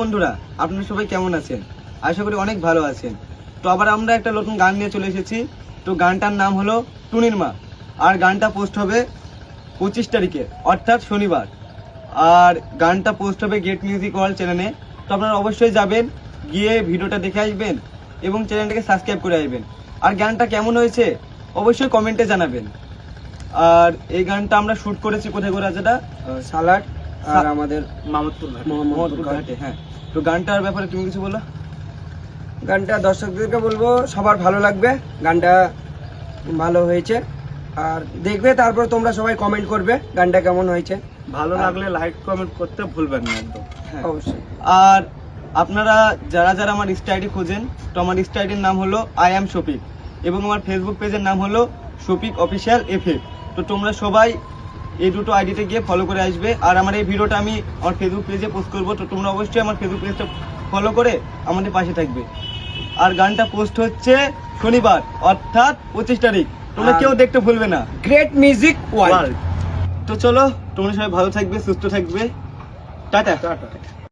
বন্ধুরা, আপনারা সবাই কেমন আছেন? আশা করি অনেক ভালো আছেন। তো আবার আমরা একটা নতুন গান নিয়ে চলে এসেছি। তো গানটার নাম হলো টুনির মা। আর গানটা পোস্ট হবে পঁচিশ তারিখে, অর্থাৎ শনিবার। আর গানটা পোস্ট হবে গেট মিউজিক ওয়ার্ল্ড চ্যানেলে তো আপনারা অবশ্যই যাবেন, গিয়ে ভিডিওটা দেখে আসবেন এবং চ্যানেলটাকে সাবস্ক্রাইব করে আসবেন। আর গানটা কেমন হয়েছে, অবশ্যই কমেন্টে জানাবেন। আর এই গানটা আমরা শ্যুট করেছি কোথায় করে যেটা? সালাড। আর সা- আমাদের মামদপুর ঘাট। মোহাম্মদপুর ঘাট। ঘাটে হ্যাঁ। তো গানটার ব্যাপারে তুমি কিছু বলো? গানটা দর্শকদেরকে বলব সবার ভালো লাগবে। গানটা ভালো হয়েছে। আর দেখবে তারপর তোমরা সবাই কমেন্ট করবে গানটা কেমন হয়েছে। ভালো লাগলে লাইক কমেন্ট করতে ভুলবেন না একদম। হ্যাঁ। অবশ্যই। আর আপনারা যারা যারা আমার স্টাইডি খোঁজেন তো আমার স্টাইডির নাম হলো আই অ্যাম শফিক এবং আমার ফেসবুক পেজের নাম হলো শফিক অফিসিয়াল এফএ তো তোমরা সবাই এই দুটো আইডিতে গিয়ে ফলো করে আসবে। আর আমার এই ভিডিওটা আমি আমার ফেসবুক পেজে পোস্ট করব তো তোমরা অবশ্যই আমার ফেসবুক পেজটা ফলো করে আমাদের পাশে থাকবে। আর গানটা পোস্ট হচ্ছে শনিবার অর্থাৎ পঁচিশ তারিখ। তোমরা কেউ দেখতে ভুলবে না। গ্রেট মিউজিক ওয়ার্ল্ড তো চলো তোমরা সবাই ভালো থাকবে সুস্থ থাকবে। Tata tata.